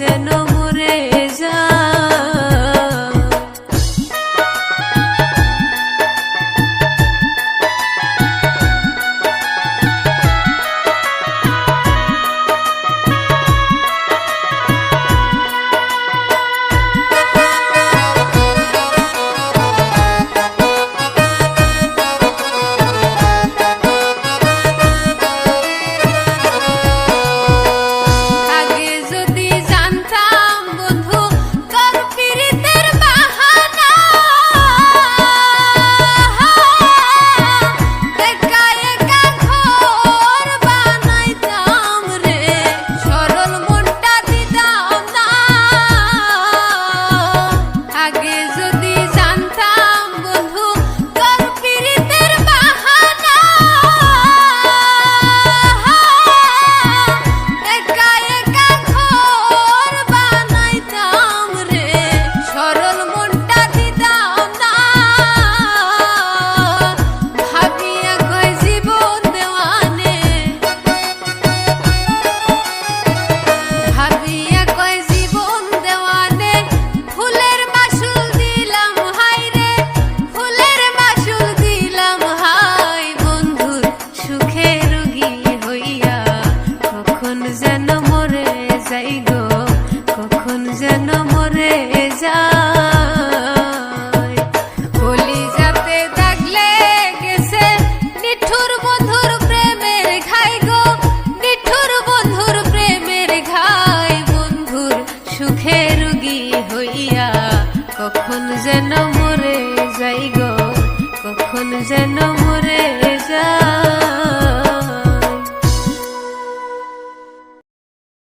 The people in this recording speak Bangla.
said no more. কখন যেন মরে যাই গো কখন যেন মরে যা